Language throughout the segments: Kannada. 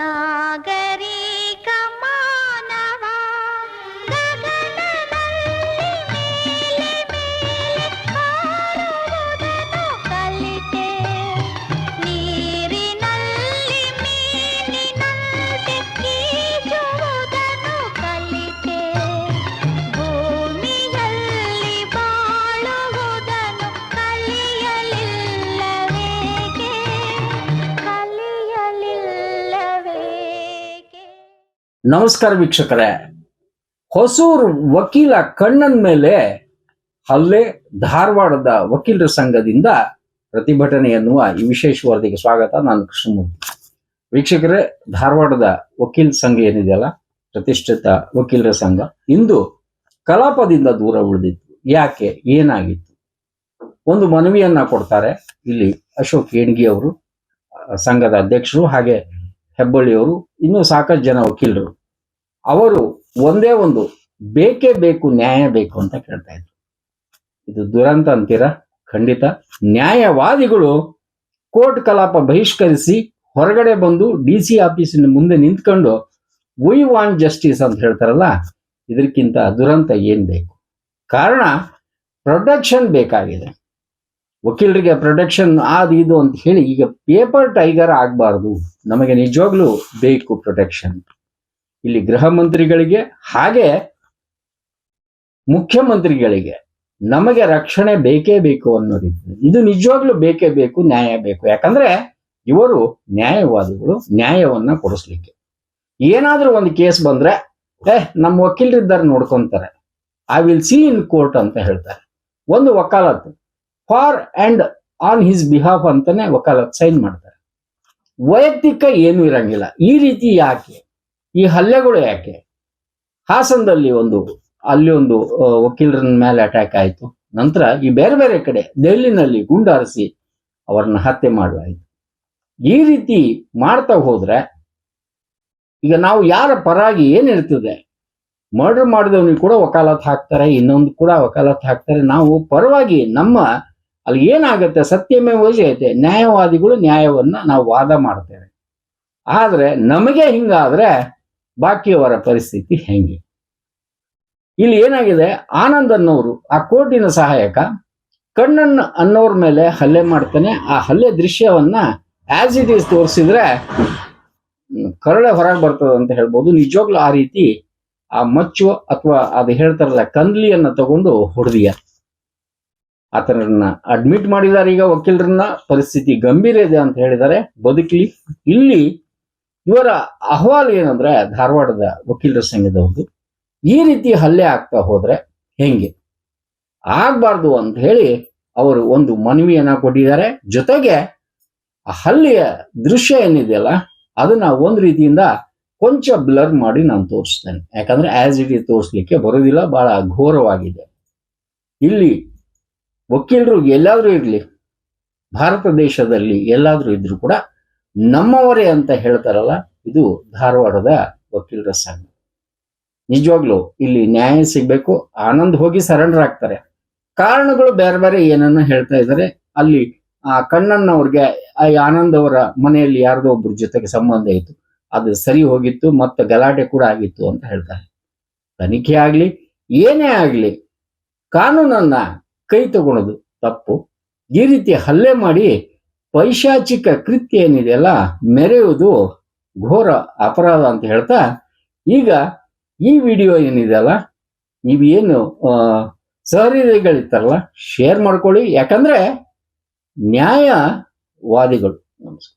நாகரி ನಮಸ್ಕಾರ ವೀಕ್ಷಕರೇ. ಹೊಸೂರು ವಕೀಲ ಕಣ್ಣನ್ ಮೇಲೆ ಹಲ್ಲೆ ಧಾರವಾಡದ ವಕೀಲರ ಸಂಘದಿಂದ ಪ್ರತಿಭಟನೆ ಎನ್ನುವ ಈ ವಿಶೇಷ ವರದಿಗೆ ಸ್ವಾಗತ. ನಾನು ಕೃಷ್ಣಮೂರ್ತಿ. ವೀಕ್ಷಕರೇ, ಧಾರವಾಡದ ವಕೀಲ ಸಂಘ ಏನಿದೆಯಲ್ಲ, ಪ್ರತಿಷ್ಠಿತ ವಕೀಲರ ಸಂಘ, ಇಂದು ಕಲಾಪದಿಂದ ದೂರ ಉಳಿದಿತ್ತು. ಯಾಕೆ, ಏನಾಗಿತ್ತು? ಒಂದು ಮನವಿಯನ್ನ ಕೊಡ್ತಾರೆ. ಇಲ್ಲಿ ಅಶೋಕ್ ಏಣ್ಗಿ ಅವರು ಸಂಘದ ಅಧ್ಯಕ್ಷರು ಹಾಗೆ ಹೆಬ್ಬಳ್ಳಿಯವರು ಇನ್ನೂ ಸಾಕಷ್ಟು ಜನ ವಕೀಲರು. ಅವರು ಒಂದೇ ಒಂದು ಬೇಕೇ ಬೇಕು, ನ್ಯಾಯ ಬೇಕು ಅಂತ ಕೇಳ್ತಾ ಇದ್ರು. ಇದು ದುರಂತ ಅಂತೀರಾ? ಖಂಡಿತ. ನ್ಯಾಯವಾದಿಗಳು ಕೋರ್ಟ್ ಕಲಾಪ ಬಹಿಷ್ಕರಿಸಿ ಹೊರಗಡೆ ಬಂದು ಡಿ ಸಿ ಆಫೀಸಿನ ಮುಂದೆ ನಿಂತ್ಕೊಂಡು ವೈ ವಾಂಟ್ ಜಸ್ಟಿಸ್ ಅಂತ ಹೇಳ್ತಾರಲ್ಲ ಇದಕ್ಕಿಂತ ದುರಂತ ಏನ್ ಬೇಕು? ಕಾರಣ ಪ್ರೊಟೆಕ್ಷನ್ ಬೇಕಾಗಿದೆ. ವಕೀಲರಿಗೆ ಪ್ರೊಟೆಕ್ಷನ್ ಅದು ಇದು ಅಂತ ಹೇಳಿ, ಈಗ ಪೇಪರ್ ಟೈಗರ್ ಆಗಬಾರ್ದು. ನಮಗೆ ನಿಜವಾಗ್ಲೂ ಬೇಕು ಪ್ರೊಟೆಕ್ಷನ್ ಇಲ್ಲಿ ಗೃಹ ಮಂತ್ರಿಗಳಿಗೆ, ಹಾಗೆ ಮುಖ್ಯಮಂತ್ರಿಗಳಿಗೆ ನಮಗೆ ರಕ್ಷಣೆ ಬೇಕೇ ಬೇಕು ಅನ್ನೋ ರೀತಿ ಇದು ನಿಜವಾಗ್ಲೂ ಬೇಕೇ ಬೇಕು, ನ್ಯಾಯ ಬೇಕು. ಯಾಕಂದ್ರೆ ಇವರು ನ್ಯಾಯವಾದಿಗಳು, ನ್ಯಾಯವನ್ನ ಕೊಡಿಸ್ಲಿಕ್ಕೆ. ಏನಾದ್ರೂ ಒಂದು ಕೇಸ್ ಬಂದ್ರೆ, ಏ ನಮ್ಮ ವಕೀಲರಿದ್ದಾರೆ ನೋಡ್ಕೊಂತಾರೆ. I will see in court ಅಂತ ಹೇಳ್ತಾರೆ. ಒಂದು ವಕಾಲತ್ for and on his behalf ಅಂತಾನೆ ವಕಾಲತ್ ಸೈನ್ ಮಾಡ್ತಾರೆ. ವೈಯಕ್ತಿಕ ಏನೂ ಇರಂಗಿಲ್ಲ. ಈ ರೀತಿ ಯಾಕೆ? ಈ ಹಲ್ಲೆಗಳು ಯಾಕೆ? ಹಾಸನದಲ್ಲಿ ಒಂದು, ಅಲ್ಲಿ ಒಂದು ವಕೀಲರ ಮೇಲೆ ಅಟ್ಯಾಕ್ ಆಯಿತು. ನಂತರ ಈ ಬೇರೆ ಬೇರೆ ಕಡೆ, ದೆಹಲಿನಲ್ಲಿ ಗುಂಡಾರಿಸಿ ಅವರನ್ನ ಹತ್ಯೆ ಮಾಡಲಾಯಿತು ಈ ರೀತಿ ಮಾಡ್ತಾ ಹೋದ್ರೆ, ಈಗ ನಾವು ಯಾರ ಪರಾಗಿ ಏನಿರ್ತದೆ ಮರ್ಡರ್ ಮಾಡಿದವನಿಗೆ ಕೂಡ ವಕಾಲತ್ ಹಾಕ್ತಾರೆ, ಇನ್ನೊಂದು ಕೂಡ ವಕಾಲತ್ ಹಾಕ್ತಾರೆ. ನಾವು ಪರವಾಗಿ ನಮ್ಮ ಅಲ್ಲಿ ಏನಾಗುತ್ತೆ? ಸತ್ಯಮೇ ಜಯತೆ ನ್ಯಾಯವಾದಿಗಳು ನ್ಯಾಯವನ್ನ ನಾವು ವಾದ ಮಾಡ್ತೇವೆ. ಆದರೆ ನಮಗೆ ಹಿಂಗಾದ್ರೆ ಬಾಕಿಯವರ ಪರಿಸ್ಥಿತಿ ಹೆಂಗೆ? ಇಲ್ಲಿ ಏನಾಗಿದೆ? ಆನಂದ್ ಅನ್ನೋರು, ಆ ಕೋರ್ಟಿನ ಸಹಾಯಕ, ಕಣ್ಣನ್ ಅನ್ನೋರ್ ಮೇಲೆ ಹಲ್ಲೆ ಮಾಡ್ತಾನೆ. ಆ ಹಲ್ಲೆ ದೃಶ್ಯವನ್ನ ಆಸ್ ಇಟ್ ಈಸ್ ತೋರಿಸಿದ್ರೆ ಕರಳೆ ಹೊರಗೆ ಬರ್ತದೆ ಅಂತ ಹೇಳ್ಬೋದು. ನಿಜವಾಗ್ಲೂ ಆ ರೀತಿ ಆ ಮಚ್ಚು ಅಥವಾ ಅದು ಹೇಳ್ತಾರಲ್ಲ, ಕಂದ್ಲಿಯನ್ನ ತಗೊಂಡು ಹೊಡೆದಿಯ? ಆತನನ್ನ ಅಡ್ಮಿಟ್ ಮಾಡಿದ್ದಾರೆ ಈಗ ವಕೀಲರನ್ನ. ಪರಿಸ್ಥಿತಿ ಗಂಭೀರ ಇದೆ ಅಂತ ಹೇಳಿದ್ದಾರೆ. ಬದುಕಲಿ, ಇಲ್ಲಿ ಇವರ ಅಹವಾಲು ಏನಂದ್ರೆ ಧಾರವಾಡದ ವಕೀಲರ ಸಂಘದವರು ಈ ರೀತಿ ಹಲ್ಲೆ ಆಗ್ತಾ ಹೋದ್ರೆ ಹೆಂಗೆ? ಆಗ್ಬಾರ್ದು ಅಂತ ಹೇಳಿ ಅವರು ಒಂದು ಮನವಿಯನ್ನ ಕೊಟ್ಟಿದ್ದಾರೆ. ಜೊತೆಗೆ ಆ ಹಲ್ಲೆಯ ದೃಶ್ಯ ಏನಿದೆಯಲ್ಲ, ಅದನ್ನ ಒಂದು ರೀತಿಯಿಂದ ಕೊಂಚ ಬ್ಲರ್ ಮಾಡಿ ನಾನು ತೋರಿಸ್ತೇನೆ. ಯಾಕಂದ್ರೆ ಆಸ್ ಇಟ್ ಇಸ್ ತೋರಿಸ್ಲಿಕ್ಕೆ ಬರೋದಿಲ್ಲ, ಬಹಳ ಘೋರವಾಗಿದೆ. ಇಲ್ಲಿ ವಕೀಲರು ಎಲ್ಲಾದರೂ ಇರಲಿ, ಭಾರತ ದೇಶದಲ್ಲಿ ಎಲ್ಲಾದರೂ ಇದ್ರೂ ಕೂಡ ನಮ್ಮವರೇ ಅಂತ ಹೇಳ್ತಾರಲ್ಲ, ಇದು ಧಾರವಾಡದ ವಕೀಲರ ಸಂಘ. ನಿಜವಾಗ್ಲು ಇಲ್ಲಿ ನ್ಯಾಯ ಸಿಗಬೇಕು, ಆನಂದ್ ಹೋಗಿ ಸರೆಂಡರ್ ಆಗ್ತಾರೆ ಕಾರಣಗಳು ಬೇರೆ ಬೇರೆ ಏನನ್ನ ಹೇಳ್ತಾ ಇದ್ದಾರೆ, ಅಲ್ಲಿ ಆ ಕಣ್ಣಣ್ಣವ್ರಿಗೆ, ಆ ಆನಂದ್ ಅವರ ಮನೆಯಲ್ಲಿ ಯಾರ್ದೋ ಒಬ್ರ ಜೊತೆಗೆ ಸಂಬಂಧ ಇತ್ತು, ಅದು ಸರಿ ಹೋಗಿತ್ತು, ಮತ್ತೆ ಗಲಾಟೆ ಕೂಡ ಆಗಿತ್ತು ಅಂತ ಹೇಳ್ತಾರೆ. ತನಿಖೆ ಆಗ್ಲಿ, ಏನೇ ಆಗ್ಲಿ, ಕಾನೂನನ್ನ ಕೈ ತಗೊಳೋದು ತಪ್ಪು. ಈ ರೀತಿ ಹಲ್ಲೆ ಮಾಡಿ ಪೈಶಾಚಿಕ ಕೃತ್ಯ ಏನಿದೆಯಲ್ಲ ಮೆರೆಯುವುದು ಘೋರ ಅಪರಾಧ ಅಂತ ಹೇಳ್ತಾ, ಈಗ ಈ ವಿಡಿಯೋ ಏನಿದೆಯಲ್ಲ ಏನು ಸಹೃದಯಗಳಿರ್ತಾರಲ್ಲ ಶೇರ್ ಮಾಡ್ಕೊಳ್ಳಿ. ಯಾಕಂದ್ರೆ ನ್ಯಾಯವಾದಿಗಳು. ನಮಸ್ಕಾರ.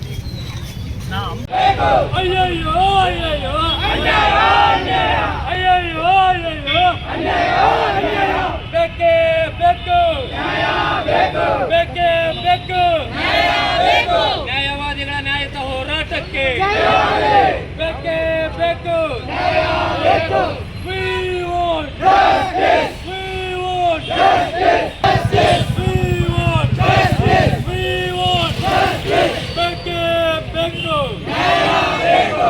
ಅಯ್ಯಯ್ಯೋ ಅಯ್ಯಯ್ಯೋ ಅಯ್ಯಯ್ಯೋ ಅಯ್ಯಯ್ಯೋ ಬೇಕೇ ಬೇಕು ಬೇಕೇ ಬೇಕು ನ್ಯಾಯವಾದಿಗಳ ನ್ಯಾಯದ ಹೋರಾಟಕ್ಕೆ ಬೇಕೇ ಬೇಕು